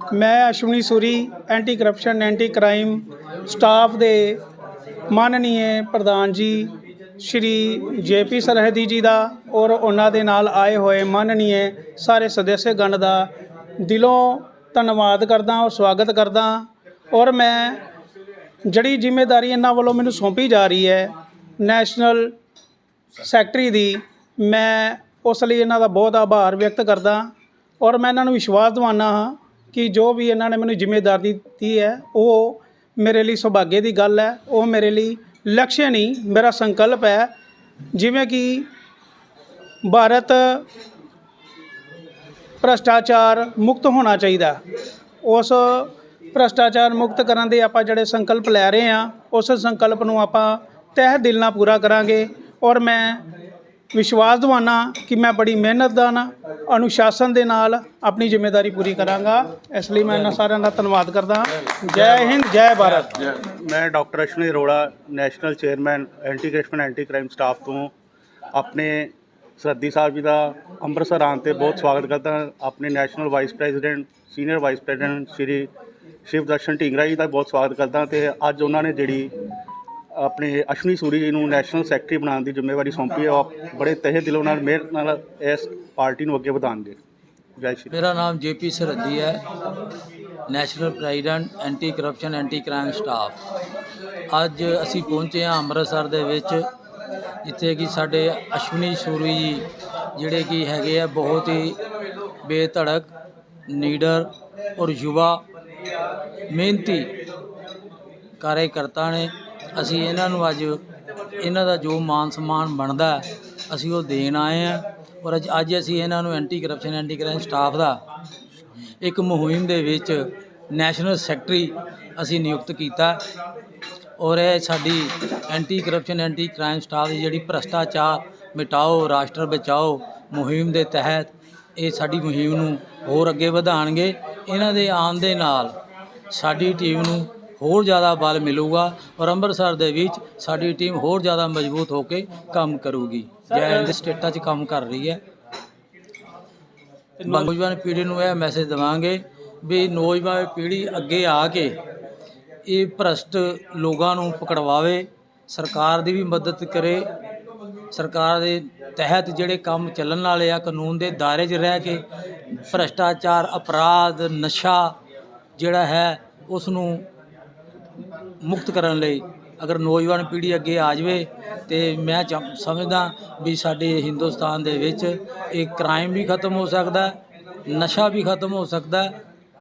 ਮੈਂ Ashwani Suri anti corruption anti crime staff ਦੇ ਮਾਨਨੀय ਪ੍ਰਧਾਨ ਜੀ, ਸ਼੍ਰੀ ਜੇਪੀ ਸਰਹਦੀ ਜੀ ਦਾ ਔਰ ਉਹਨਾਂ ਦੇ ਨਾਲ ਆਏ ਹੋਏ ਮਾਨਨੀय ਸਾਰੇ ਸਦੱਸਯਗਣ ਦਾ ਦਿਲੋਂ ਧੰਨਵਾਦ ਕਰਦਾ ਔਰ ਸਵਾਗਤ ਕਰਦਾ। ਔਰ ਮੈਂ ਜਿਹੜੀ ਜ਼ਿੰਮੇਵਾਰੀ ਇਹਨਾਂ ਵੱਲੋਂ ਮੈਨੂੰ ਸੌਂਪੀ ਜਾ ਰਹੀ ਹੈ ਨੈਸ਼ਨਲ ਸੈਕਟਰੀ ਦੀ, ਮੈਂ ਉਸ ਲਈ ਇਹਨਾਂ ਦਾ ਬਹੁਤ ਆਭਾਰ ਵਿਅਕਤ ਕਰਦਾ। ਔਰ ਮੈਂ ਇਹਨਾਂ ਨੂੰ ਵਿਸ਼ਵਾਸ ਦਿਵਾਉਂਦਾ ਹਾਂ ਕਿ ਜੋ ਵੀ ਇਹਨਾਂ ਨੇ ਮੈਨੂੰ ਜ਼ਿੰਮੇਵਾਰੀ ਦਿੱਤੀ ਹੈ, ਉਹ ਮੇਰੇ ਲਈ ਸੁਭਾਗੇ ਦੀ ਗੱਲ ਹੈ, ਉਹ ਮੇਰੇ ਲਈ ਲਕਸ਼ਯ ਨਹੀਂ ਮੇਰਾ ਸੰਕਲਪ ਹੈ। ਜਿਵੇਂ ਕਿ ਭਾਰਤ ਭ੍ਰਸ਼ਟਾਚਾਰ ਮੁਕਤ ਹੋਣਾ ਚਾਹੀਦਾ ਉਸ ਭ੍ਰਸ਼ਟਾਚਾਰ ਮੁਕਤ ਕਰਨ ਦੇ ਆਪਾਂ ਜਿਹੜੇ ਸੰਕਲਪ ਲੈ ਰਹੇ ਹਾਂ, ਉਸ ਸੰਕਲਪ ਨੂੰ ਆਪਾਂ ਤਹਿ ਦਿਲ ਨਾਲ ਪੂਰਾ ਕਰਾਂਗੇ ਔਰ ਮੈਂ ਵਿਸ਼ਵਾਸ ਦਿਵਾਨਾ ਕਿ ਮੈਂ ਬੜੀ ਮਿਹਨਤ ਦਾ ਨਾ, ਅਨੁਸ਼ਾਸਨ ਦੇ ਨਾਲ ਆਪਣੀ ਜ਼ਿੰਮੇਵਾਰੀ ਪੂਰੀ ਕਰਾਂਗਾ। ਇਸ ਲਈ ਮੈਂ ਇਹਨਾਂ ਸਾਰਿਆਂ ਦਾ ਧੰਨਵਾਦ ਕਰਦਾ ਹਾਂ। ਜੈ ਹਿੰਦ, ਜੈ ਭਾਰਤ। ਮੈਂ doctor Ashwani Arora, national chairman anti corruption anti crime staff ਤੋਂ ਆਪਣੇ ਸਰਦੀ ਸਾਹਿਬ ਜੀ ਦਾ ਅੰਮ੍ਰਿਤਸਰ ਆਉਣ ਤੇ ਬਹੁਤ ਸਵਾਗਤ ਕਰਦਾ ਆਪਣੇ national vice president senior vice president Shri Shiv Darshan Dhingra ji ਦਾ ਬਹੁਤ ਸਵਾਗਤ ਕਰਦਾ ਤੇ ਅੱਜ ਉਹਨਾਂ ਨੇ ਜਿਹੜੀ ਆਪਣੇ ਅਸ਼ਵਨੀ ਸੂਰੀ ਜੀ ਨੂੰ ਨੈਸ਼ਨਲ ਸੈਕਟਰੀ ਬਣਾਉਣ ਦੀ ਜ਼ਿੰਮੇਵਾਰੀ ਸੌਂਪੀ ਹੈ। ਉਹ ਆਪ- ਬੜੇ ਤਹਿ ਦਿਲੋਂ ਨਾਲ ਮਿਹਨਤ ਨਾਲ ਇਸ ਪਾਰਟੀ ਨੂੰ ਅੱਗੇ ਵਧਾਉਣਗੇ ਜੈ ਸ਼੍ਰੀ ਮੇਰਾ ਨਾਮ ਜੇਪੀ ਸਰਹੱਦੀ ਹੈ। National president anti corruption anti crime staff ਅੱਜ ਅਸੀਂ ਪਹੁੰਚੇ ਹਾਂ ਅੰਮ੍ਰਿਤਸਰ ਦੇ ਵਿੱਚ, ਜਿੱਥੇ ਕਿ ਸਾਡੇ ਅਸ਼ਵਨੀ ਸੂਰੀ ਜੀ, ਜਿਹੜੇ ਕਿ ਹੈਗੇ ਆ ਬਹੁਤ ਹੀ ਬੇਧੜਕ ਨੀਡਰ ਔਰ ਯੁਵਾ ਮਿਹਨਤੀ ਕਾਰਜਕਰਤਾ ਨੇ ਅਸੀਂ ਇਹਨਾਂ ਨੂੰ ਅੱਜ ਇਹਨਾਂ ਦਾ ਜੋ ਮਾਨ ਸਨਮਾਨ ਬਣਦਾ ਅਸੀਂ ਉਹ ਦੇਣ ਆਏ ਹਾਂ। ਔਰ ਅੱਜ ਅੱਜ ਅਸੀਂ ਇਹਨਾਂ ਨੂੰ anti corruption anti crime staff ਦਾ ਇੱਕ ਮੁਹਿੰਮ ਦੇ ਵਿੱਚ ਨੈਸ਼ਨਲ ਸੈਕਟਰੀ ਅਸੀਂ ਨਿਯੁਕਤ ਕੀਤਾ। ਔਰ ਇਹ ਸਾਡੀ anti corruption anti crime staff ਦੀ ਜਿਹੜੀ ਭ੍ਰਸ਼ਟਾਚਾਰ ਮਿਟਾਓ, ਰਾਸ਼ਟਰ ਬਚਾਓ ਮੁਹਿੰਮ ਦੇ ਤਹਿਤ ਇਹ ਸਾਡੀ ਮੁਹਿੰਮ ਨੂੰ ਹੋਰ ਅੱਗੇ ਵਧਾਉਣਗੇ। ਇਹਨਾਂ ਦੇ ਆਉਣ ਦੇ ਨਾਲ ਸਾਡੀ ਟੀਮ ਨੂੰ ਹੋਰ ਜ਼ਿਆਦਾ ਬਲ ਮਿਲੂਗਾ ਔਰ ਅੰਮ੍ਰਿਤਸਰ ਦੇ ਵਿੱਚ ਸਾਡੀ ਟੀਮ ਹੋਰ ਜ਼ਿਆਦਾ ਮਜ਼ਬੂਤ ਹੋ ਕੇ ਕੰਮ ਕਰੂਗੀ। ਜੈ ਹਿੰਦ ਸਟੇਟਾਂ 'ਚ ਕੰਮ ਕਰ ਰਹੀ ਹੈ। ਨੌਜਵਾਨ ਪੀੜ੍ਹੀ ਨੂੰ ਇਹ ਮੈਸੇਜ ਦੇਵਾਂਗੇ ਵੀ ਨੌਜਵਾਨ ਪੀੜ੍ਹੀ ਅੱਗੇ ਆ ਕੇ ਇਹ ਭ੍ਰਸ਼ਟ ਲੋਕਾਂ ਨੂੰ ਪਕੜਵਾਵੇ ਸਰਕਾਰ ਦੀ ਵੀ ਮਦਦ ਕਰੇ ਸਰਕਾਰ ਦੇ ਤਹਿਤ ਜਿਹੜੇ ਕੰਮ ਚੱਲਣ ਵਾਲੇ ਆ ਕਾਨੂੰਨ ਦੇ ਦਾਇਰੇ 'ਚ ਰਹਿ ਕੇ ਭ੍ਰਸ਼ਟਾਚਾਰ ਅਪਰਾਧ ਨਸ਼ਾ ਜਿਹੜਾ ਹੈ ਉਸ ਨੂੰ ਮੁਕਤ ਕਰਨ ਲਈ ਅਗਰ ਨੌਜਵਾਨ ਪੀੜ੍ਹੀ ਅੱਗੇ ਆ ਜਾਵੇ ਤੇ ਮੈਂ ਚਮ- ਸਮਝਦਾ ਵੀ ਸਾਡੇ ਹਿੰਦੁਸਤਾਨ ਦੇ ਵਿੱਚ ਇਹ ਕ੍ਰਾਈਮ ਵੀ ਖਤਮ ਹੋ ਸਕਦਾ, ਨਸ਼ਾ ਵੀ ਖਤਮ ਹੋ ਸਕਦਾ